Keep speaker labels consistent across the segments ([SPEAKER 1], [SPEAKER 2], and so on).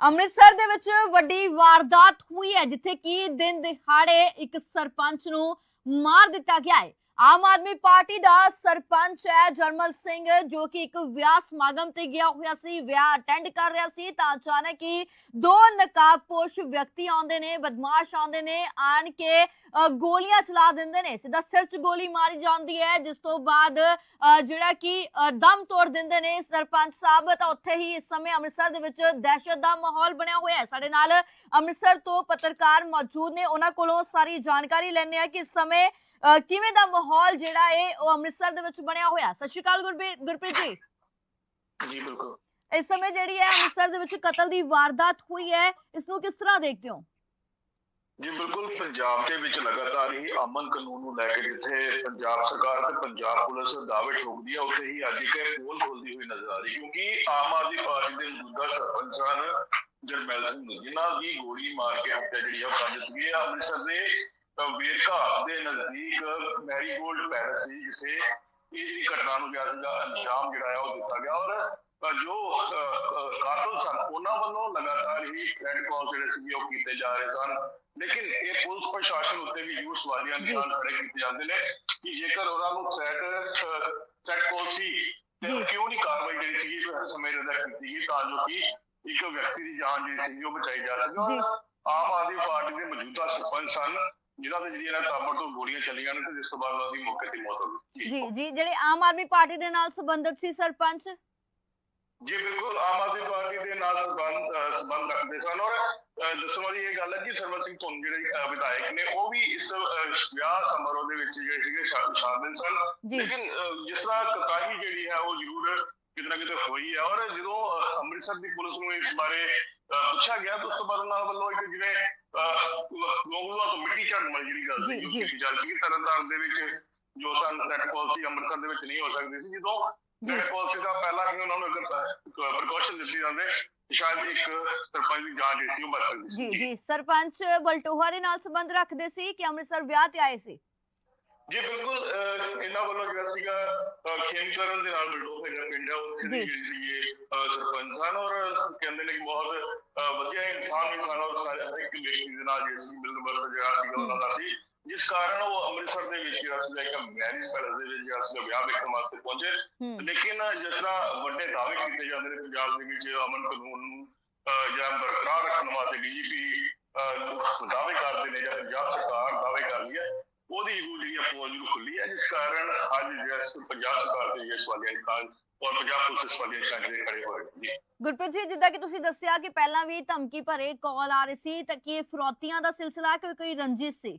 [SPEAKER 1] ਅੰਮ੍ਰਿਤਸਰ ਦੇ ਵਿੱਚ ਵੱਡੀ ਵਾਰਦਾਤ ਹੋਈ ਹੈ, ਜਿੱਥੇ ਕਿ ਦਿਨ ਦਿਹਾੜੇ ਇੱਕ ਸਰਪੰਚ ਨੂੰ ਮਾਰ ਦਿੱਤਾ ਗਿਆ ਹੈ। ਆਮ ਆਦਮੀ ਪਾਰਟੀ ਦਾ ਸਰਪੰਚ ਹੈ ਜਰਮਲ ਸਿੰਘ, ਜੋ ਕਿ ਇੱਕ ਵਿਆਹ ਸਮਾਗਮ ਤੇ ਗਿਆ ਹੋਇਆ ਸੀ, ਵਿਆਹ ਅਟੈਂਡ ਕਰ ਰਿਹਾ ਸੀ, ਤਾਂ ਅਚਾਨਕ ਹੀ ਦੋ ਨਕਾਬਪੋਸ਼ ਵਿਅਕਤੀ ਆਉਂਦੇ ਨੇ, ਬਦਮਾਸ਼ ਆਉਂਦੇ ਨੇ, ਆਣ ਕੇ ਗੋਲੀਆਂ ਚਲਾ ਦਿੰਦੇ ਨੇ, ਸਿੱਧਾ ਸਿਰ 'ਚ ਗੋਲੀ ਮਾਰੀ ਜਾਂਦੀ ਹੈ, ਜਿਸ ਤੋਂ ਬਾਅਦ ਜਿਹੜਾ ਕਿ ਦਮ ਤੋੜ ਦਿੰਦੇ ਨੇ ਸਰਪੰਚ ਸਾਹਿਬ, ਤਾਂ ਉੱਥੇ ਹੀ ਇਸ ਸਮੇਂ ਅੰਮ੍ਰਿਤਸਰ ਦੇ ਵਿੱਚ ਦਹਿਸ਼ਤ ਦਾ ਮਾਹੌਲ ਬਣਿਆ ਹੋਇਆ ਹੈ। ਸਾਡੇ ਨਾਲ ਅੰਮ੍ਰਿਤਸਰ ਤੋਂ ਪੱਤਰਕਾਰ ਮੌਜੂਦ ਨੇ, ਉਹਨਾਂ ਕੋਲੋਂ ਸਾਰੀ ਜਾਣਕਾਰੀ ਲੈਣੇ ਆ ਕਿ ਇਸ ਸਮੇਂ ਕਿਵੇਂ ਦਾ ਮਾਹੌਲ ਜਿਹੜਾ ਹੈ ਉਹ ਅੰਮ੍ਰਿਤਸਰ ਦੇ ਵਿੱਚ ਬਣਿਆ ਹੋਇਆ? ਸਤਿ ਸ਼੍ਰੀ ਅਕਾਲ ਗੁਰਪ੍ਰੀਤ ਜੀ।
[SPEAKER 2] ਜੀ ਬਿਲਕੁਲ।
[SPEAKER 1] ਇਸ ਸਮੇਂ ਜਿਹੜੀ ਹੈ ਅੰਮ੍ਰਿਤਸਰ ਦੇ ਵਿੱਚ ਕਤਲ ਦੀ ਵਾਰਦਾਤ ਹੋਈ ਹੈ ਇਸ ਨੂੰ ਕਿਸ ਤਰ੍ਹਾਂ ਦੇਖਦੇ ਹੋ?
[SPEAKER 2] ਜੀ ਬਿਲਕੁਲ। ਪੰਜਾਬ ਦੇ ਵਿੱਚ ਲਗਾਤਾਰ ਹੀ ਅਮਨ ਕਾਨੂੰਨ ਨੂੰ ਲੈ ਕੇ ਜਿੱਥੇ ਪੰਜਾਬ ਸਰਕਾਰ ਤੇ ਪੰਜਾਬ ਪੁਲਿਸ ਦਾਅਵੇ ਠੋਕਦੀ ਹੈ ਉੱਥੇ ਹੀ ਅੱਜ ਇੱਕ ਪੋਲ ਖੋਲਦੀ ਹੋਈ ਨਜ਼ਰ ਆ ਰਹੀ ਕਿਉਂਕਿ ਆਮ ਆਦਮੀ ਪਾਰਟੀ ਦੇ ਮੌਜੂਦਾ ਸਰਪੰਚ ਹਨ ਜਰਮੈਲ ਸਿੰਘ ਜਿਨ੍ਹਾਂ ਦੀ ਗੋਲੀ ਮਾਰ ਕੇ ਹੱਤਿਆ ਜਿਹੜੀ ਆ ਕਰ ਦਿੱਤੀ ਹੈ। ਅੰਮ੍ਰਿਤਸਰ ਦੇ ਅ, ਵੇਰਕਾ ਦੇ ਨਜ਼ਦੀਕ ਮੈਰੀਗੋਲਡ ਪੈਲਸ ਸੀ ਜਿੱਥੇ ਇਹ ਜਿਹੜੀ ਘਟਨਾ ਨੂੰ ਗਿਆ ਸੀਗਾ ਅੰਜਾਮ ਜਿਹੜਾ ਹੈ ਉਹ ਦਿੱਤਾ ਗਿਆ ਔਰ ਜੋ ਕਾਤਲ ਸਨ ਉਹਨਾਂ ਵੱਲੋਂ ਲਗਾਤਾਰ ਹੀ ਥ੍ਰੈਡ ਕਾਲ ਜਿਹੜੇ ਸੀਗੇ ਉਹ ਕੀਤੇ ਜਾ ਰਹੇ ਸਨ ਲੇਕਿਨ ਇਹ ਪੁਲਿਸ ਪ੍ਰਸ਼ਾਸਨ ਉੱਤੇ ਵੀ ਯੂ ਸਵਾਲੀਆ। ਨਿਸ਼ਾਨ ਖੜੇ ਕੀਤੇ ਜਾਂਦੇ ਨੇ ਕਿ ਜੇਕਰ ਉਹਨਾਂ ਨੂੰ ਥ੍ਰੈਡ ਥ੍ਰੈਡ ਕਾਲ ਸੀ ਤੇ। ਕਿਉਂ ਨਹੀਂ ਕਾਰਵਾਈ ਜਿਹੜੀ ਸੀਗੀ ਸਮੇਂ ਰਹਿੰਦਾ ਕੀਤੀ ਗਈ ਤਾਂ ਜੋ ਕਿ ਇੱਕ ਵਿਅਕਤੀ ਦੀ ਜਾਨ ਜਿਹੜੀ ਸੀ ਉਹ ਬਚਾਈ ਜਾ ਸਕੇ ਆਮ ਆਦਮੀ ਪਾਰਟੀ ਦੇ ਮੌਜੂਦਾ ਸਰਪੰਚ ਸਨ ਜਿਨ੍ਹਾਂ ਦੇ ਜਿਹੜੀਆਂ ਤਾਬੜ ਤੋਂ ਗੋਲੀਆਂ ਚੱਲੀਆਂ ਨੇ ਤੇ ਜਿਸ ਤੋਂ ਬਾਅਦ ਉਹਨਾਂ ਦੀ ਮੌਕੇ ਤੇ ਮੌਤ ਹੋ ਗਈ।
[SPEAKER 1] ਜੀ ਜੀ ਜਿਹੜੇ ਆਮ ਆਦਮੀ ਪਾਰਟੀ ਦੇ ਨਾਲ ਸੰਬੰਧਿਤ ਸੀ ਸਰਪੰਚ?
[SPEAKER 2] ਜੀ ਬਿਲਕੁਲ ਆਮ ਆਦਮੀ ਪਾਰਟੀ ਦੇ ਨਾਲ ਸੰਬੰਧ ਸੰਬੰਧ ਰੱਖਦੇ ਸਨ ਔਰ ਦੱਸਣ ਵਾਲੀ ਇਹ ਗੱਲ ਹੈ ਕਿ ਸਰਵਨ ਸਿੰਘ ਧੁੰਨ ਜਿਹੜੇ ਵਿਧਾਇਕ ਨੇ ਉਹ ਵੀ ਇਸ ਵਿਆਹ ਸਮਾਰੋਹ ਦੇ ਵਿੱਚ ਜਿਹੜੇ ਸੀਗੇ ਸ਼ਾਮਿਲ ਸਨ। ਲੇਕਿਨ ਜਿਸ ਤਰ੍ਹਾਂ ਕਤਾਹੀ ਜਿਹੜੀ ਹੈ ਉਹ ਜ਼ਰੂਰ ਕਿਤੇ ਨਾ ਕਿਤੇ ਹੋਈ ਹੈ ਔਰ ਜਦੋਂ ਅੰਮ੍ਰਿਤਸਰ ਦੀ ਪੁਲਿਸ ਨੂੰ ਇਸ ਬਾਰੇ ਪੁੱਛਿਆ ਗਿਆ ਤਾਂ ਉਸ ਤੋਂ ਬਾਅਦ ਉਹਨਾਂ ਵੱਲੋਂ ਇੱਕ ਜਿਵੇਂ ਲੋਗੂਆ ਤੋਂ ਮਿੱਟੀ ਝਾੜਨ ਵਾਲੀ ਜਿਹੜੀ ਗੱਲ ਸੀ ਉਹ
[SPEAKER 1] ਜੀ।
[SPEAKER 2] ਕੀਤੀ ਜਾ ਰਹੀ ਸੀ ਤਰਨਤਾਰਨ ਦੇ ਵਿੱਚ ਜੋ ਸਨ ਨੈਟ ਪਾਲਿਸੀ ਅੰਮ੍ਰਿਤਸਰ ਦੇ ਵਿੱਚ ਨਹੀਂ ਹੋ ਸਕਦੀ ਸੀ ਜਦੋਂ ਨੈਟ ਪਾਲਿਸੀ ਦਾ ਪਹਿਲਾਂ ਹੀ ਉਹਨਾਂ ਨੂੰ ਇੱਕ ਪ੍ਰੀਕਾਸ਼ਨ ਦਿੱਤੀ ਜਾਂਦੇ ਸ਼ਾਇਦ ਇੱਕ ਸਰਪੰਚ ਦੀ ਜਾਂਚ ਜਿਹੜੀ ਸੀ ਉਹ ਬਚ ਸਕਦੀ ਸੀ
[SPEAKER 1] ਜੀ ਜੀ ਸਰਪੰਚ ਬਲਟੋਹਾ ਦੇ ਨਾਲ ਸੰਬੰਧ ਰੱਖਦੇ ਸੀ ਕਿ ਅੰਮ੍ਰਿਤਸਰ ਵਿਆਹ ਤੇ ਆਏ ਸੀ
[SPEAKER 2] ਜੀ ਬਿਲਕੁਲ ਇਹਨਾਂ ਵੱਲੋਂ ਜਿਹੜਾ ਸੀਗਾ ਖੇਮਕਰਨ ਦੇ ਨਾਲ ਬਿਲਡੋ ਹੈਗਾ ਪਿੰਡ ਆ ਉੱਥੇ। ਜਿਹੜੀ ਸੀ ਇਹ ਸਰਪੰਚ ਸਨ ਔਰ ਕਹਿੰਦੇ ਨੇ ਕਿ ਬਹੁਤ ਵਧੀਆ ਇਨਸਾਨ ਵੀ ਸਨ ਔਰ ਸਾਰੇ ਹਰ ਇੱਕ ਵਿਅਕਤੀ ਦੇ ਨਾਲ ਜਿਹੜੀ ਸੀ ਮਿਲਣ ਵਰਤਨ ਜਿਹੜਾ ਸੀਗਾ ਉਹਨਾਂ ਦਾ ਸੀ। ਜਿਸ ਕਾਰਨ ਉਹ ਅੰਮ੍ਰਿਤਸਰ ਦੇ ਵਿੱਚ ਜਿਹੜਾ ਸੀਗਾ ਇੱਕ ਮੈਰਿਜ ਪੈਲਸ ਦੇ ਵਿੱਚ ਜਿਹੜਾ ਸੀਗਾ ਵਿਆਹ ਵੇਖਣ ਵਾਸਤੇ ਪਹੁੰਚੇ। ਲੇਕਿਨ ਜਿਸ ਤਰ੍ਹਾਂ ਵੱਡੇ ਦਾਅਵੇ ਕੀਤੇ ਜਾਂਦੇ ਨੇ ਪੰਜਾਬ ਦੇ ਵਿੱਚ ਅਮਨ ਕਾਨੂੰਨ ਨੂੰ ਜਿਹੜਾ ਬਰਕਰਾਰ ਰੱਖਣ ਵਾਸਤੇ ਡੀਜੀਪੀ ਦਾਅਵੇ ਕਰਦੇ ਨੇ ਜਾਂ ਪੰਜਾਬ ਸਰਕਾਰ ਦਾਅਵੇ ਕਰਦੀ ਹੈ ਉਹਦੀ ਜਿਹੜੀ ਪੋਲ ਨੂੰ ਖੁੱਲੀ ਹੈ ਜਿਸ ਕਾਰਨ ਅੱਜ ਜਿਹੜਾ ਸ- ਪੰਜਾਬ ਸਰਕਾਰ ਦੇ ਇਸ ਵਾਲੇ ਨਿਸ਼ਾਨ ਔਰ ਪੰਜਾਬ ਪੁਲਿਸ ਇਸ ਵਾਲੇ ਨਿਸ਼ਾਨ ਜਿਹੜੇ ਖੜੇ ਹੋਏ। ਨੇ ਜੀ।
[SPEAKER 1] ਗੁਰਪ੍ਰੀਤ ਜੀ ਜਿੱਦਾਂ ਕਿ ਤੁਸੀਂ ਦੱਸਿਆ ਕਿ ਪਹਿਲਾਂ ਵੀ ਧਮਕੀ ਭਰੇ ਕਾਲ ਆ ਰਹੀ ਸੀ ਤਾਂ ਕਿ ਇਹ ਫਰੋਤੀਆਂ ਦਾ ਸਿਲਸਿਲਾ ਕੋਈ ਕੋਈ ਰੰਜਿਸ਼ ਸੀ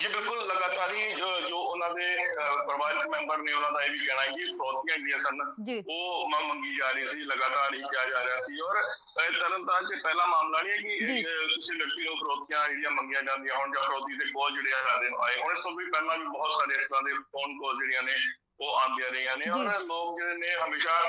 [SPEAKER 2] ਜੀ ਬਿਲਕੁਲ ਲਗਾਤਾਰ ਹੀ ਜੋ ਜੋ ਉਹਨਾਂ ਦੇ ਪਰਿਵਾਰਕ ਮੈਂਬਰ ਨੇ ਉਹਨਾਂ ਦਾ ਇਹ ਵੀ ਕਹਿਣਾ ਕਿ ਫਰੋਤੀਆਂ ਜਿਹੜੀਆਂ ਸਨ ਉਹ ਮੰਗ ਮੰਗੀ ਜਾ ਰਹੀ ਸੀ ਲਗਾਤਾਰ ਹੀ ਕਿਹਾ ਜਾ ਰਿਹਾ ਸੀ। ਔਰ ਤਰਨਤਾਰਨ ਚ ਪਹਿਲਾ ਮਾਮਲਾ ਨਹੀਂ ਹੈ ਕਿ ਕਿਸੇ ਵਿਅਕਤੀ ਨੂੰ ਫਰੋਤੀਆਂ ਜਿਹੜੀਆਂ ਮੰਗੀਆਂ ਜਾਂਦੀਆਂ ਹੁਣ ਜਾਂ ਫਰੋਤੀ ਦੇ ਕੋਲ ਜਿਹੜੇ ਆ ਜਾਂਦੇ ਆਏ ਹੁਣ ਇਸ ਤੋਂ ਵੀ ਪਹਿਲਾਂ ਵੀ ਬਹੁਤ ਸਾਰੇ ਇਸ ਤਰ੍ਹਾਂ ਦੇ ਫੋਨ ਕਾਲ ਜਿਹੜੀਆਂ ਨੇ ਉਹ ਆਉਂਦੀਆਂ ਰਹੀਆਂ ਨੇ। ਔਰ ਲੋਕ ਜਿਹੜੇ ਨੇ ਹਮੇਸ਼ਾ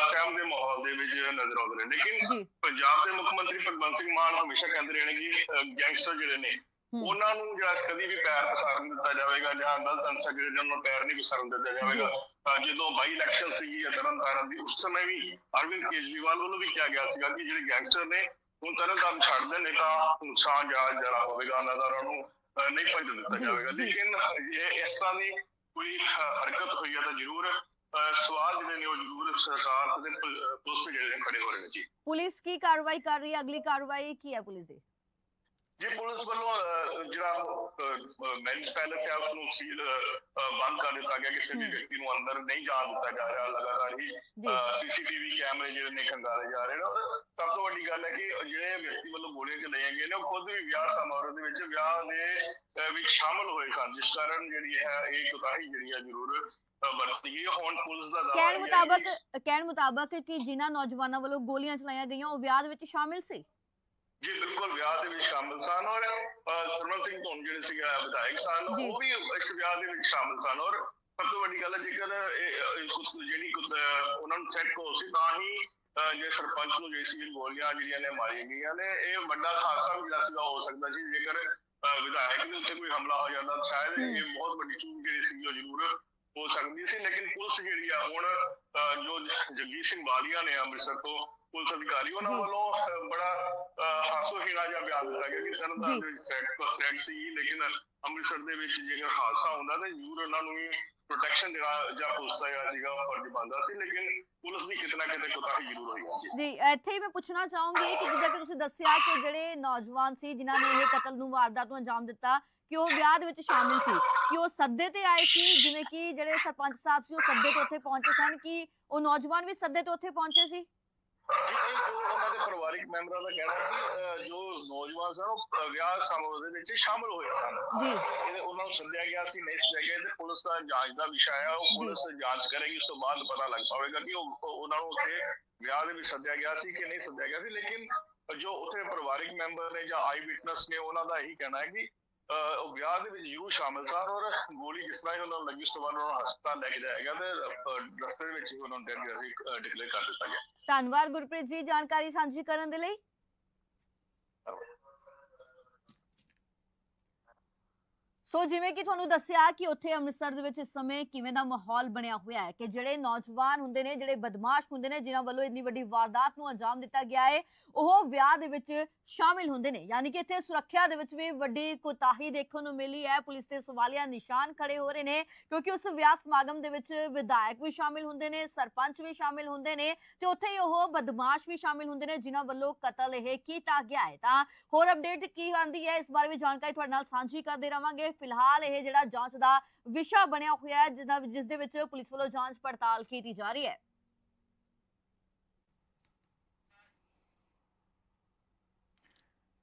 [SPEAKER 2] ਸਹਿਮ ਦੇ ਮਾਹੌਲ ਦੇ ਵਿੱਚ ਨਜ਼ਰ ਆਉਂਦੇ ਨੇ ਲੇਕਿਨ ਪੰਜਾਬ ਦੇ ਮੁੱਖ ਮੰਤਰੀ ਭਗਵੰਤ ਸਿੰਘ ਮਾਨ ਹਮੇਸ਼ਾ ਕਹਿੰਦੇ ਰਹੇ ਨੇ ਕਿ ਗੈਂਗਸਟਰ ਜਿਹੜੇ ਨੇ। ਉਹਨਾਂ ਨੂੰ ਜਿਹੜਾ ਕਦੀ ਵੀ ਪੈਰ ਪਸਾਰਨ ਦਿੱਤਾ ਜਾਵੇਗਾ ਜਾਂ ਗਲਤ ਅੰਸਰ ਜਿਹੜੇ ਨੇ ਉਹਨਾਂ ਨੂੰ ਪੈਰ ਨਹੀਂ ਪਸਾਰਨ ਦਿੱਤਾ ਜਾਵੇਗਾ ਜਦੋਂ ਬਾਈ ਇਲੈਕਸ਼ਨ ਸੀਗੀ ਤਰਨਤਾਰਨ ਦੀ ਉਸ ਸਮੇਂ ਵੀ ਅਰਵਿੰਦ ਕੇਜਰੀਵਾਲ ਵੱਲੋਂ ਵੀ ਕਿਹਾ ਗਿਆ ਸੀਗਾ ਕਿ ਜਿਹੜੇ ਗੈਂਗਸਟਰ ਨੇ ਹੁਣ ਤਰਨਤਾਰਨ ਛੱਡ ਦੇਣ ਨਹੀਂ ਤਾਂ ਨੁਕਸਾਨ ਜਾ ਜਰਾ ਹੋਵੇਗਾ ਉਹਨਾਂ ਦਾ ਉਹਨਾਂ ਨੂੰ ਨਹੀਂ ਫਾਇਦਾ ਦਿੱਤਾ ਜਾਵੇਗਾ। ਲੇਕਿਨ ਇਹ ਇਸ ਤਰ੍ਹਾਂ ਦੀ ਕੋਈ ਹਰਕਤ ਹੋਈ ਹੈ ਤਾਂ ਜ਼ਰੂਰ ਸਵਾਲ ਜਿਹੜੇ ਨੇ ਉਹ ਜ਼ਰੂਰ ਸਰਕਾਰ ਤੇ ਪੁਲਿਸ ਜਿਹੜੇ ਖੜੇ ਹੋ ਰਹੇ ਨੇ ਜੀ।
[SPEAKER 1] ਪੁਲਿਸ ਕੀ ਕਾਰਵਾਈ ਕਰ ਰਹੀ ਹੈ? ਅਗਲੀ ਕਾਰਵਾਈ ਕੀ ਹੈ ਪੁਲਿਸ ਦੀ?
[SPEAKER 2] ਜੀ ਪੁਲਿਸ ਵੱਲੋਂ ਜਿਹੜਾ ਮੈਰਿਜ ਪੈਲੇਸ ਹੈ ਉਸ ਨੂੰ ਸੀਲ ਬੰਦ ਕਰ ਦਿੱਤਾ ਗਿਆ ਕਿਸੇ ਵੀ। ਵਿਅਕਤੀ ਨੂੰ ਅੰਦਰ ਨਹੀਂ ਜਾਣ ਦਿੱਤਾ ਜਾ ਰਿਹਾ ਲਗਾਤਾਰ ਹੀ ਸੀਸੀਟੀਵੀ ਕੈਮਰੇ ਜਿਹੜੇ ਨੇ ਖੰਗਾਲੇ ਜਾ ਰਹੇ ਨੇ। ਸਭ ਤੋਂ ਵੱਡੀ ਗੱਲ ਹੈ ਕਿ ਜਿਹੜੇ ਵਿਅਕਤੀ ਵੱਲੋਂ ਗੋਲੀਆਂ ਚਲਾਈਆਂ ਗਈਆਂ ਨੇ ਉਹ ਖੁਦ ਵੀ ਵਿਆਹ ਸਮਾਰੋਹ ਦੇ ਵਿੱਚ ਵਿਆਹ ਦੇ ਵਿੱਚ ਸ਼ਾਮਲ ਹੋਏ ਸਨ ਜਿਸ ਕਾਰਨ ਜਿਹੜੀ ਹੈ ਇਹ ਕੁਤਾਹੀ ਜਿਹੜੀ ਹੈ ਜ਼ਰੂਰ
[SPEAKER 1] ਕਹਿਣ ਮੁਤਾਬਕ ਕਹਿਣ ਮੁਤਾਬਕ ਕਿ ਜਿਨ੍ਹਾਂ ਨੌਜਵਾਨਾਂ ਵੱਲੋਂ ਗੋਲੀਆਂ ਚਲਾਈਆਂ ਗਈਆਂ ਉਹ ਵਿਆਹ ਦੇ ਵਿੱਚ ਸ਼ਾਮਿਲ ਸੀ।
[SPEAKER 2] ਜੀ ਬਿਲਕੁਲ ਵਿਆਹ ਦੇ ਵਿੱਚ ਸ਼ਾਮਲ ਸਨ ਔਰ ਸਰਵਨ ਸਿੰਘ ਧੁੰਨ ਜਿਹੜੇ ਸੀਗੇ ਵਿਧਾਇਕ ਸਨ। ਉਹ ਵੀ ਇਸ ਵਿਆਹ ਦੇ ਵਿੱਚ ਸ਼ਾਮਲ ਸਨ ਔਰ ਸਭ ਤੋਂ ਵੱਡੀ ਗੱਲ ਹੈ ਜੇਕਰ ਕੁਛ ਜਿਹੜੀ ਅਹ, ਉਹਨਾਂ ਨੂੰ ਸੈੱਟ ਕੋਲ ਸੀ ਤਾਂ ਹੀ ਜੇ ਸਰਪੰਚ ਨੂੰ ਜੇ ਸੀ ਗੋਲੀਆਂ ਜਿਹੜੀਆਂ ਨੇ ਮਾਰੀਆਂ ਗਈਆਂ ਨੇ ਇਹ ਵੱਡਾ ਖਾਸਾ ਵੀ ਜਿਹੜਾ ਸੀਗਾ ਹੋ ਸਕਦਾ ਸੀ ਜੇਕਰ ਵਿਧਾਇਕ ਦੇ ਉੱਤੇ ਕੋਈ ਹਮਲਾ ਹੋ ਜਾਂਦਾ ਸ਼ਾਇਦ। ਇਹ ਬਹੁਤ ਵੱਡੀ ਚੂਕ ਜਿਹੜੀ ਸੀ ਉਹ ਜ਼ਰੂਰ ਹੋ ਸਕਦੀ ਸੀ ਲੇਕਿਨ ਪੁਲਿਸ ਜਿਹੜੀ ਆ ਹੁਣ ਜੋ ਜਗਜੀਤ ਸਿੰਘ ਵਾਲੀਆ ਨੇ ਅੰਮ੍ਰਿਤਸਰ ਤੋਂ ਪੁਲਿਸ ਅਧਿਕਾਰੀ ਉਹਨਾਂ। ਵੱਲੋਂ ਬੜਾ ਹਾਸੋਹੀਣਾ ਜਿਹਾ ਬਿਆਨ ਦਿੱਤਾ ਗਿਆ ਕਿ ਤਰਨਤਾਰਨ। ਦੇ ਵਿੱਚ ਥ੍ਰੈਟ ਕੋ ਥ੍ਰੈਟ ਸੀ ਲੇਕਿਨ ਅੰਮ੍ਰਿਤਸਰ ਦੇ ਵਿੱਚ ਜੇਕਰ ਹਾਦਸਾ ਹੁੰਦਾ ਤਾਂ ਜ਼ਰੂਰ ਉਹਨਾਂ ਨੂੰ ਵੀ ਪ੍ਰੋਟੈਕਸ਼ਨ ਦੇਣਾ ਜਾਂ ਪੁਲਿਸ ਦਾ ਸੀਗਾ ਫਰਜ਼ ਬਣਦਾ ਸੀ ਲੇਕਿਨ ਪੁਲਿਸ ਦੀ ਕਿਤੇ ਨਾ ਕਿਤੇ ਕੋਤਾਹੀ ਜ਼ਰੂਰ ਹੋਈ ਹੈ
[SPEAKER 1] ਜੀ ਇੱਥੇ ਹੀ ਮੈਂ ਪੁੱਛਣਾ ਚਾਹੂੰਗੀ ਕਿ ਜਿੱਦਾਂ ਕਿ ਤੁਸੀਂ ਦੱਸਿਆ ਕਿ ਜਿਹੜੇ ਨੌਜਵਾਨ ਸੀ ਜਿਨ੍ਹਾਂ ਨੇ ਇਹ ਕਤਲ ਨੂੰ ਵਾਰਦਾਤ ਨੂੰ ਅੰਜਾਮ ਦਿੱਤਾ ਕਿ ਉਹ ਵਿਆਹ ਦੇ ਵਿੱਚ ਸ਼ਾਮਿਲ ਸੀ ਕਿ ਉਹ ਸੱਦੇ ਤੇ ਆਏ ਸੀ ਜਿਵੇਂ ਕਿ ਜਿਹੜੇ ਸਰਪੰਚ ਸਾਹਿਬ ਸੀ ਉਹ ਸੱਦੇ ਤੇ ਉੱਥੇ ਪਹੁੰਚੇ ਸਨ ਕਿ ਉਹ ਨੌਜਵਾਨ ਵੀ ਸੱਦੇ ਤੇ ਉੱਥੇ ਪਹੁੰਚੇ ਸੀ
[SPEAKER 2] ਜੀ ਇਹ ਜੋ ਉਹਨਾਂ ਦੇ ਪਰਿਵਾਰਿਕ ਮੈਂਬਰਾਂ ਦਾ ਕਹਿਣਾ ਅਹ, ਜੋ ਨੌਜਵਾਨ ਸਨ ਉਹ ਵਿਆਹ ਸਮਾਰੋਹ ਦੇ ਵਿੱਚ ਸ਼ਾਮਲ ਹੋਏ ਸਨ।
[SPEAKER 1] ਜੀ।
[SPEAKER 2] ਇਹਦੇ ਉਹਨਾਂ ਨੂੰ ਸੱਦਿਆ ਗਿਆ ਸੀ ਨਹੀਂ ਸੱਦਿਆ ਗਿਆ ਤੇ ਪੁਲਿਸ ਦਾ ਜਾਂਚ ਦਾ ਵਿਸ਼ਾ ਹੈ। ਉਹ ਪੁਲਿਸ ਜਾਂਚ ਕਰੇਗੀ ਉਸ ਤੋਂ ਬਾਅਦ ਪਤਾ ਲੱਗ ਪਾਵੇਗਾ ਕਿ ਉਹ ਉਹ- ਉਹਨਾਂ ਨੂੰ ਉੱਥੇ ਵਿਆਹ ਦੇ ਵਿੱਚ ਸੱਦਿਆ ਗਿਆ ਸੀ ਕਿ ਨਹੀਂ ਸੱਦਿਆ ਗਿਆ ਸੀ। ਲੇਕਿਨ ਜੋ ਉੱਥੇ ਪਰਿਵਾਰਿਕ ਮੈਂਬਰ ਨੇ ਜਾਂ ਆਈ ਵਿਟਨੈਸ ਨੇ ਉਹਨਾਂ ਦਾ ਇਹੀ ਕਹਿਣਾ ਹੈ ਕਿ ਵਿਆਹ ਦੇ ਵਿੱਚ ਜ਼ਰੂਰ ਸ਼ਾਮਲ ਸਨ ਔਰ ਗੋਲੀ ਜਿਸ ਤਰ੍ਹਾਂ ਹੀ ਉਹਨਾਂ ਨੂੰ ਲੱਗੀ, ਉਸ ਤੋਂ ਬਾਅਦ ਉਹਨਾਂ ਨੂੰ ਹਸਪਤਾਲ ਲੈ ਕੇ ਜਾਇਆ ਗਿਆ ਤੇ ਰਸਤੇ ਦੇ ਵਿੱਚ ਹੀ ਉਹਨਾਂ ਨੂੰ ਡੈਡ ਗਿਆ ਡਿਕਲੇਅਰ ਕਰ ਦਿੱਤਾ ਗਿਆ।
[SPEAKER 1] ਧੰਨਵਾਦ ਗੁਰਪ੍ਰੀਤ ਜੀ, ਜਾਣਕਾਰੀ ਸਾਂਝੀ ਕਰਨ ਦੇ ਲਈ। ਸੋ ਜਿਵੇਂ ਕਿ ਤੁਹਾਨੂੰ ਦੱਸਿਆ ਕਿ ਉੱਥੇ ਅੰਮ੍ਰਿਤਸਰ ਦੇ ਵਿੱਚ ਇਸ ਸਮੇਂ ਕਿਵੇਂ ਦਾ ਮਾਹੌਲ ਬਣਿਆ ਹੋਇਆ ਹੈ ਕਿ ਜਿਹੜੇ ਨੌਜਵਾਨ ਹੁੰਦੇ ਨੇ, ਜਿਹੜੇ ਬਦਮਾਸ਼ ਹੁੰਦੇ ਨੇ, ਜਿਨ੍ਹਾਂ ਵੱਲੋਂ ਇੰਨੀ ਵੱਡੀ ਵਾਰਦਾਤ ਨੂੰ ਅੰਜਾਮ ਦਿੱਤਾ ਗਿਆ ਹੈ, ਉਹ ਵਿਆਹ ਦੇ ਵਿੱਚ ਸ਼ਾਮਿਲ ਹੁੰਦੇ ਨੇ। ਯਾਨੀ ਕਿ ਇੱਥੇ ਸੁਰੱਖਿਆ ਦੇ ਵਿੱਚ ਵੀ ਵੱਡੀ ਕੋਤਾਹੀ ਦੇਖਣ ਨੂੰ ਮਿਲੀ ਹੈ। ਪੁਲਿਸ ਦੇ ਸਵਾਲੀਆ ਨਿਸ਼ਾਨ ਖੜੇ ਹੋ ਰਹੇ ਨੇ ਕਿਉਂਕਿ ਉਸ ਵਿਆਹ ਸਮਾਗਮ ਦੇ ਵਿੱਚ ਵਿਧਾਇਕ ਵੀ ਸ਼ਾਮਿਲ ਹੁੰਦੇ ਨੇ, ਸਰਪੰਚ ਵੀ ਸ਼ਾਮਿਲ ਹੁੰਦੇ ਨੇ ਤੇ ਉੱਥੇ ਹੀ ਉਹ ਬਦਮਾਸ਼ ਵੀ ਸ਼ਾਮਿਲ ਹੁੰਦੇ ਨੇ, ਜਿਨ੍ਹਾਂ ਵੱਲੋਂ ਕਤਲ ਇਹ ਕੀਤਾ ਗਿਆ ਹੈ। ਤਾਂ ਹੋਰ ਅਪਡੇਟ ਕੀ ਆਂਦੀ ਹੈ, ਇਸ ਬਾਰੇ ਵੀ ਜਾਣਕਾਰੀ ਤੁਹਾਡੇ ਨਾਲ ਸਾਂਝੀ ਕਰਦੇ ਰਵਾਂਗੇ। ਫਿਲਹਾਲ ਇਹ ਜਿਹੜਾ ਜਾਂਚ ਦਾ ਵਿਸ਼ਾ ਬਣਿਆ ਹੋਇਆ ਹੈ, ਜਿਸ ਦੇ ਵਿੱਚ ਪੁਲਿਸ ਵੱਲੋਂ ਜਾਂਚ ਪੜਤਾਲ ਕੀਤੀ ਜਾ ਰਹੀ ਹੈ।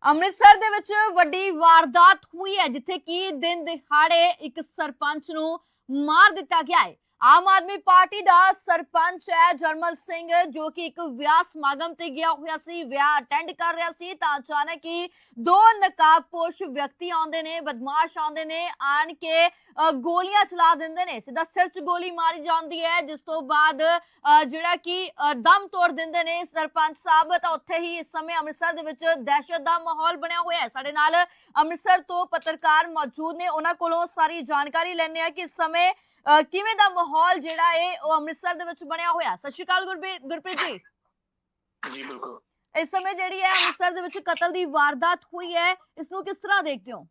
[SPEAKER 1] ਅੰਮ੍ਰਿਤਸਰ ਦੇ ਵਿੱਚ ਵੱਡੀ ਵਾਰਦਾਤ ਹੋਈ ਹੈ, ਜਿੱਥੇ ਕਿ ਦਿਨ ਦਿਹਾੜੇ ਇੱਕ ਸਰਪੰਚ ਨੂੰ ਮਾਰ ਦਿੱਤਾ ਗਿਆ ਹੈ। ਆਮ ਆਦਮੀ ਪਾਰਟੀ ਦਾ ਸਰਪੰਚ ਹੈ ਜਰਮਲ ਸਿੰਘ, ਜੋ ਕਿ ਇੱਕ ਵਿਆਹ ਸਮਾਗਮ ਤੇ ਗਿਆ ਹੋਇਆ ਸੀ, ਵਿਆਹ ਅਟੈਂਡ ਕਰ ਰਿਹਾ ਸੀ, ਤਾਂ ਅਚਾਨਕ ਹੀ ਦੋ ਨਕਾਬਪੋਸ਼ ਵਿਅਕਤੀ ਆਉਂਦੇ ਨੇ, ਬਦਮਾਸ਼ ਆਉਂਦੇ ਨੇ, ਆਣ ਕੇ ਗੋਲੀਆਂ ਚਲਾ ਦਿੰਦੇ ਨੇ, ਸਿੱਧਾ ਸਿਰ 'ਚ ਗੋਲੀ ਮਾਰੀ ਜਾਂਦੀ ਹੈ, ਜਿਸ ਤੋਂ ਬਾਅਦ ਜਿਹੜਾ ਕਿ ਦਮ ਤੋੜ ਦਿੰਦੇ ਨੇ ਸਰਪੰਚ ਸਾਹਿਬ, ਤਾਂ ਉੱਥੇ ਹੀ ਇਸ ਸਮੇਂ ਅੰਮ੍ਰਿਤਸਰ ਦੇ ਵਿੱਚ ਦਹਿਸ਼ਤ ਦਾ ਮਾਹੌਲ ਬਣਿਆ ਹੋਇਆ ਹੈ। ਸਾਡੇ ਨਾਲ ਅੰਮ੍ਰਿਤਸਰ ਤੋਂ ਪੱਤਰਕਾਰ ਮੌਜੂਦ ਨੇ, ਉਹਨਾਂ ਕੋਲੋਂ ਸਾਰੀ ਜਾਣਕਾਰੀ ਲੈਣੇ ਆ ਕਿ ਇਸ ਸਮੇਂ ਕਿਵੇਂ ਦਾ ਮਾਹੌਲ ਜਿਹੜਾ ਹੈ ਉਹ ਅੰਮ੍ਰਿਤਸਰ ਦੇ ਵਿੱਚ ਬਣਿਆ ਹੋਇਆ? ਸਤਿ ਸ਼੍ਰੀ ਅਕਾਲ ਗੁਰਪ੍ਰੀਤ ਗੁਰਪ੍ਰੀਤ ਜੀ।
[SPEAKER 2] ਜੀ ਬਿਲਕੁਲ।
[SPEAKER 1] ਇਸ ਸਮੇਂ ਜਿਹੜੀ ਹੈ ਅੰਮ੍ਰਿਤਸਰ ਦੇ ਵਿੱਚ ਕਤਲ ਦੀ ਵਾਰਦਾਤ ਹੋਈ ਹੈ ਇਸ ਨੂੰ ਕਿਸ ਤਰ੍ਹਾਂ ਦੇਖਦੇ ਹੋ?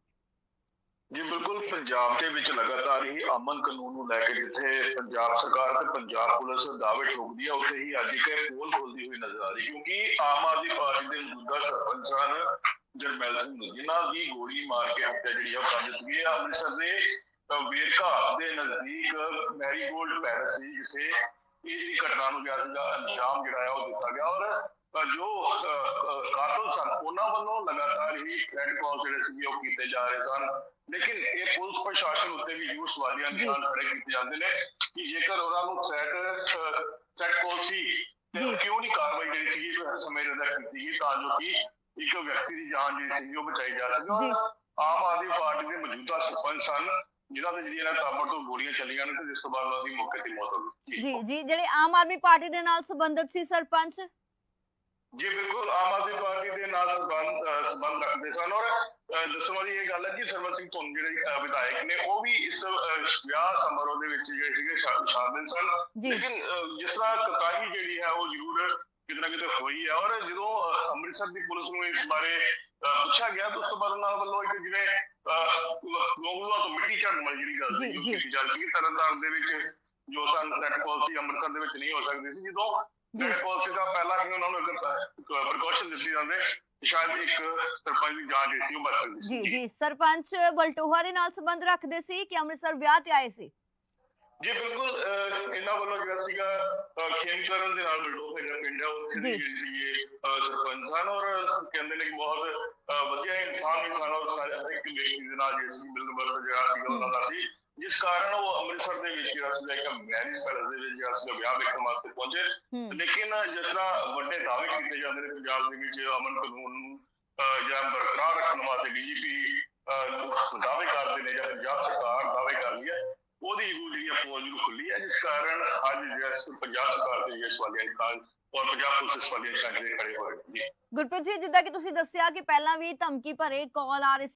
[SPEAKER 2] ਜੀ ਬਿਲਕੁਲ। ਪੰਜਾਬ ਦੇ ਵਿੱਚ ਲਗਾਤਾਰ ਹੀ ਅਮਨ ਕਾਨੂੰਨ ਨੂੰ ਲੈ ਕੇ ਜਿੱਥੇ ਪੰਜਾਬ ਸਰਕਾਰ ਤੇ ਪੰਜਾਬ ਪੁਲਿਸ ਦਾਅਵੇ ਠੋਕਦੀ ਹੈ ਉੱਥੇ ਹੀ ਅੱਜ ਇੱਕ ਪੋਲ ਖੋਲਦੀ ਹੋਈ ਨਜ਼ਰ ਆ ਰਹੀ ਕਿਉਂਕਿ ਆਮ ਆਦਮੀ ਪਾਰਟੀ ਦੇ ਮੌਜੂਦਾ ਸਰਪੰਚ ਹਨ ਜਰਮੈਲ ਸਿੰਘ ਜਿਨ੍ਹਾਂ ਦੀ ਗੋਲੀ ਮਾਰ ਕੇ ਹੱਤਿਆ ਜਿਹੜੀ ਆ ਕਰ ਦਿੱਤੀ ਹੈ। ਅੰਮ੍ਰਿਤਸਰ ਦੇ ਅਹ, ਵੇਰਕਾ ਦੇ ਨਜ਼ਦੀਕ ਮੈਰੀਗੋਲਡ ਪੈਲਸ ਸੀ ਜਿੱਥੇ ਇਹ ਜਿਹੜੀ ਘਟਨਾ ਨੂੰ ਗਿਆ ਸੀਗਾ ਅੰਜਾਮ ਜਿਹੜਾ ਹੈ ਉਹ ਦਿੱਤਾ ਗਿਆ ਔਰ ਜੋ ਕਾਤਲ ਸਨ ਉਹਨਾਂ ਵੱਲੋਂ ਲਗਾਤਾਰ ਹੀ ਥ੍ਰੈਡ ਕਾਲ ਜਿਹੜੇ ਸੀਗੇ ਉਹ ਕੀਤੇ ਜਾ ਰਹੇ ਸਨ ਲੇਕਿਨ ਇਹ ਪੁਲਿਸ ਪ੍ਰਸ਼ਾਸਨ ਉੱਤੇ ਵੀ ਯੂ ਸਵਾਲੀਆਂ। ਨਿਸ਼ਾਨ ਖੜੇ ਕੀਤੇ ਜਾਂਦੇ ਨੇ ਕਿ ਜੇਕਰ ਉਹਨਾਂ ਨੂੰ ਥ੍ਰੈਟ ਥ੍ਰੈਟ ਕਾਲ ਸੀ ਤੇ। ਕਿਉਂ ਨਹੀਂ ਕਾਰਵਾਈ ਜਿਹੜੀ ਸੀ ਸਮੇਂ ਰਹਿੰਦਾ ਕੀਤੀ ਗਈ ਤਾਂ ਜੋ ਕਿ ਇੱਕ ਵਿਅਕਤੀ ਦੀ ਜਾਨ ਜਿਹੜੀ ਸੀ ਉਹ ਬਚਾਈ ਜਾ ਸਕੇ ਆਮ ਆਦਮੀ ਪਾਰਟੀ ਦੇ ਮੌਜੂਦਾ ਸਰਪੰਚ ਸਨ ਜਿਨ੍ਹਾਂ ਦੇ ਜਿਹੜੀਆਂ ਤਾਬੜ ਤੋਂ ਗੋਲੀਆਂ ਚੱਲੀਆਂ ਨੇ ਤੇ ਜਿਸ ਤੋਂ ਬਾਅਦ ਉਹਨਾਂ ਦੀ ਮੌਕੇ ਤੇ ਮੌਤ ਹੋ ਗਈ।
[SPEAKER 1] ਜੀ ਜੀ ਜਿਹੜੇ ਆਮ ਆਦਮੀ ਪਾਰਟੀ ਦੇ ਨਾਲ ਸੰਬੰਧਿਤ ਸੀ ਸਰਪੰਚ?
[SPEAKER 2] ਜੀ ਬਿਲਕੁਲ ਆਮ ਆਦਮੀ ਪਾਰਟੀ ਦੇ ਨਾਲ ਸੰਬੰਧ ਸੰਬੰਧ ਰੱਖਦੇ ਸਨ ਔਰ ਦੱਸਣ ਵਾਲੀ ਇਹ ਗੱਲ ਹੈ ਕਿ ਸਰਵਨ ਸਿੰਘ ਧੁੰਨ ਜਿਹੜੇ ਵਿਧਾਇਕ ਨੇ ਉਹ ਵੀ ਇਸ ਵਿਆਹ ਸਮਾਰੋਹ ਦੇ ਵਿੱਚ ਜਿਹੜੇ ਸੀਗੇ ਸ਼ਾਮਿਲ ਸਨ। ਲੇਕਿਨ ਜਿਸ ਤਰ੍ਹਾਂ ਕਤਾਈ ਜਿਹੜੀ ਹੈ ਉਹ ਜ਼ਰੂਰ ਕਿਤੇ ਨਾ ਕਿਤੇ ਹੋਈ ਹੈ ਔਰ ਜਦੋਂ ਅੰਮ੍ਰਿਤਸਰ ਦੀ ਪੁਲਿਸ ਨੂੰ ਇਸ ਬਾਰੇ ਪੁੱਛਿਆ ਗਿਆ ਤਾਂ ਉਸ ਤੋਂ ਬਾਅਦ ਉਹਨਾਂ ਵੱਲੋਂ ਇੱਕ ਜਿਵੇਂ ਲੋਗੂਆਂ ਤੋਂ ਮਿੱਟੀ ਝੜਨ ਵਾਲੀ ਜਿਹੜੀ ਗੱਲ ਸੀ ਉਹ
[SPEAKER 1] ਜੀ।
[SPEAKER 2] ਕੀਤੀ ਜਾ। ਰਹੀ ਸੀ ਤਰਨਤਾਰਨ ਦੇ ਵਿੱਚ ਜੋ ਸਨ ਨੈਟ ਪਾਲਿਸੀ ਅੰਮ੍ਰਿਤਸਰ ਦੇ ਵਿੱਚ ਨਹੀਂ ਹੋ ਸਕਦੀ ਸੀ ਜਦੋਂ ਨੈਟ ਪਾਲਿਸੀ ਦਾ ਪਹਿਲਾਂ ਹੀ ਉਹਨਾਂ ਨੂੰ ਇੱਕ ਪ੍ਰੀਕਾਸ਼ਨ ਦਿੱਤੀ ਜਾਂਦੇ ਸ਼ਾਇਦ ਇੱਕ ਸਰਪੰਚ ਦੀ ਜਾਂਚ ਜਿਹੜੀ ਸੀ ਉਹ ਬਚ ਸਕਦੀ ਸੀ।
[SPEAKER 1] ਜੀ ਜੀ। ਸਰਪੰਚ ਬਲਟੋਹਾ ਦੇ ਨਾਲ ਸੰਬੰਧ ਰੱਖਦੇ ਸੀ ਕਿ ਅੰਮ੍ਰਿਤਸਰ ਵਿਆਹ ਤੇ ਆਏ ਸੀ?
[SPEAKER 2] ਜੀ ਬਿਲਕੁਲ ਅਹ, ਇਹਨਾਂ ਵੱਲੋਂ ਜਿਹੜਾ ਸੀਗਾ ਅਹ, ਖੇਮਕਰਨ ਦੇ ਨਾਲ ਬਿਲਡੋ ਹੈਗਾ ਪਿੰਡ ਹੈ ਉੱਥੇ ਦੀ
[SPEAKER 1] ਜੀ।
[SPEAKER 2] ਜਿਹੜੀ ਸੀ ਇਹ ਸਰਪੰਚ ਸਨ ਔਰ ਕਹਿੰਦੇ ਨੇ ਕਿ ਬਹੁਤ ਅਹ, ਵਧੀਆ ਇਨਸਾਨ ਵੀ ਸਨ ਔਰ ਸਾਰੇ ਹਰ ਇੱਕ ਵਿਅਕਤੀ ਦੇ ਨਾਲ ਜਿਹੜਾ ਸੀ ਮਿਲਣ ਵਰਤਨ ਜਿਹੜਾ ਸੀਗਾ ਉਹਨਾਂ ਦਾ ਸੀ ਜਿਸ ਕਾਰਨ ਉਹ ਅੰਮ੍ਰਿਤਸਰ ਦੇ ਵਿੱਚ ਜਿਹੜਾ ਸੀਗਾ ਇੱਕ ਮੈਰਿਜ ਪੈਲਸ ਦੇ ਵਿੱਚ ਜਿਹੜਾ ਸੀਗਾ ਵਿਆਹ ਵੇਖਣ ਵਾਸਤੇ ਪਹੁੰਚੇ।
[SPEAKER 1] ਹੂੰ।
[SPEAKER 2] ਲੇਕਿਨ ਜਿਸ ਤਰ੍ਹਾਂ ਵੱਡੇ ਦਾਅਵੇ ਕੀਤੇ ਜਾਂਦੇ ਨੇ ਪੰਜਾਬ ਦੇ ਵਿੱਚ ਅਮਨ ਕਾਨੂੰਨ ਨੂੰ ਅਹ, ਜਿਹੜਾ ਬਰਕਰਾਰ ਰੱਖਣ ਵਾਸਤੇ ਡੀਜੀਪੀ ਦਾਅਵੇ ਕਰਦੇ ਨੇ ਜਾਂ ਪੰਜਾਬ ਸਰਕਾਰ ਦਾਅਵੇ ਕਰਦੀ ਹੈ ਉਹਦੀ ਉਹ ਜਿਹੜੀ ਅਪੋਜ ਨੂੰ ਖੁੱਲੀ ਹੈ, ਜਿਸ ਕਾਰਨ ਅੱਜ ਜਿਹੜਾ ਪੰਜਾਬ ਸਰਕਾਰ ਦੇ ਇਸ ਵਾਲੀਆਂ ਨਿਸ਼ਾਨ ਔਰ ਪੰਜਾਬ ਪੁਲਿਸ ਇਸ ਵਾਲੀਆਂ ਖੜੇ ਹੋਏ ਜੀ
[SPEAKER 1] ਗੁਰਪ੍ਰੀਤ ਜੀ, ਜਿੱਦਾਂ ਕਿ ਤੁਸੀਂ ਦੱਸਿਆ ਕਿ ਪਹਿਲਾਂ ਵੀ ਧਮਕੀ ਭਰੇ ਕਾਲ ਆ ਰਹੇ